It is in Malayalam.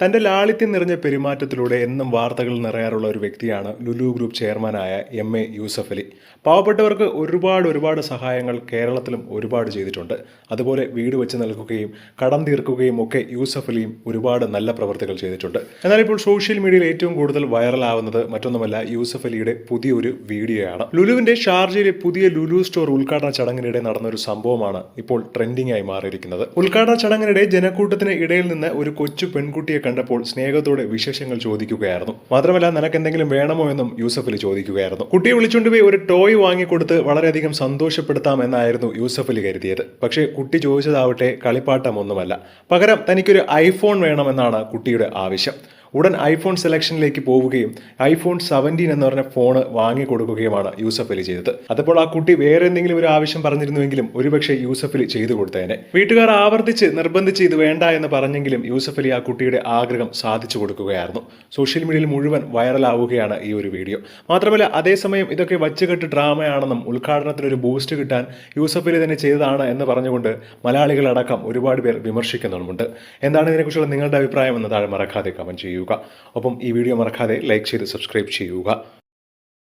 തന്റെ ലാളിത്യം നിറഞ്ഞ പെരുമാറ്റത്തിലൂടെ എന്നും വാർത്തകൾ നിറയാറുള്ള ഒരു വ്യക്തിയാണ് ലുലു ഗ്രൂപ്പ് ചെയർമാനായ എം എ യൂസഫ് അലി. പാവപ്പെട്ടവർക്ക് ഒരുപാട് ഒരുപാട് സഹായങ്ങൾ കേരളത്തിലും ഒരുപാട് ചെയ്തിട്ടുണ്ട്. അതുപോലെ വീട് വെച്ച് നൽകുകയും കടം തീർക്കുകയും ഒക്കെ യൂസഫ് അലിയും ഒരുപാട് നല്ല പ്രവർത്തികൾ ചെയ്തിട്ടുണ്ട്. എന്നാൽ ഇപ്പോൾ സോഷ്യൽ മീഡിയയിൽ ഏറ്റവും കൂടുതൽ വൈറലാവുന്നത് മറ്റൊന്നുമല്ല യൂസഫ് അലിയുടെ പുതിയൊരു വീഡിയോയാണ്. ലുലുവിന്റെ ഷാർജയിലെ പുതിയ ലുലു സ്റ്റോർ ഉദ്ഘാടന ചടങ്ങിനിടെ നടന്ന ഒരു സംഭവമാണ് ഇപ്പോൾ ട്രെൻഡിംഗ് ആയി മാറിയിരിക്കുന്നത്. ഉദ്ഘാടന ചടങ്ങിനിടെ ജനക്കൂട്ടത്തിന് ഇടയിൽ നിന്ന് ഒരു കൊച്ചു പെൺകുട്ടിയെ കണ്ടപ്പോൾ സ്നേഹത്തോടെ വിശേഷങ്ങൾ ചോദിക്കുകയായിരുന്നു. മാത്രമല്ല നിനക്ക് എന്തെങ്കിലും വേണമോ എന്നും യൂസഫ് അലി ചോദിക്കുകയായിരുന്നു. കുട്ടിയെ വിളിച്ചുകൊണ്ട് പോയി ഒരു ടോയ് വാങ്ങിക്കൊടുത്ത് വളരെയധികം സന്തോഷപ്പെടുത്താം എന്നായിരുന്നു യൂസഫ് അലി കരുതിയത്. പക്ഷേ കുട്ടി ചോദിച്ചതാവട്ടെ കളിപ്പാട്ടമൊന്നുമല്ല. പകരം തനിക്കൊരു ഐഫോൺ വേണമെന്നാണ് കുട്ടിയുടെ ആവശ്യം. ഉടൻ ഐഫോൺ സെലക്ഷനിലേക്ക് പോവുകയും ഐഫോൺ സെവന്റീൻ എന്ന് പറഞ്ഞ ഫോണ് വാങ്ങിക്കൊടുക്കുകയുമാണ് യൂസഫ് അലി ചെയ്തത്. അതപ്പോൾ ആ കുട്ടി വേറെ എന്തെങ്കിലും ഒരു ആവശ്യം പറഞ്ഞിരുന്നുവെങ്കിലും ഒരുപക്ഷെ യൂസഫ് അലി ചെയ്തു കൊടുത്തേനെ. വീട്ടുകാർ ആവർത്തിച്ച് നിർബന്ധിച്ച് ഇത് വേണ്ട എന്ന് പറഞ്ഞെങ്കിലും യൂസഫ് അലി ആ കുട്ടിയുടെ ആഗ്രഹം സാധിച്ചു കൊടുക്കുകയായിരുന്നു. സോഷ്യൽ മീഡിയയിൽ മുഴുവൻ വൈറലാവുകയാണ് ഈ ഒരു വീഡിയോ മാത്രമല്ല അതേസമയം ഇതൊക്കെ വച്ചുകെട്ട് ഡ്രാമയാണെന്നും ഉദ്ഘാടനത്തിന് ഒരു ബൂസ്റ്റ് കിട്ടാൻ യൂസഫ് അലി തന്നെ ചെയ്തതാണ് എന്ന് പറഞ്ഞുകൊണ്ട് മലയാളികളടക്കം ഒരുപാട് പേർ വിമർശിക്കുന്നുമുണ്ട്. എന്താണ് ഇതിനെക്കുറിച്ചുള്ള നിങ്ങളുടെ അഭിപ്രായം എന്ന് താഴെ മറക്കാതെ കമന്റ് ചെയ്യുക. ഒപ്പം ഈ വീഡിയോ മറക്കാതെ ലൈക്ക് ചെയ്ത് സബ്സ്ക്രൈബ് ചെയ്യുക.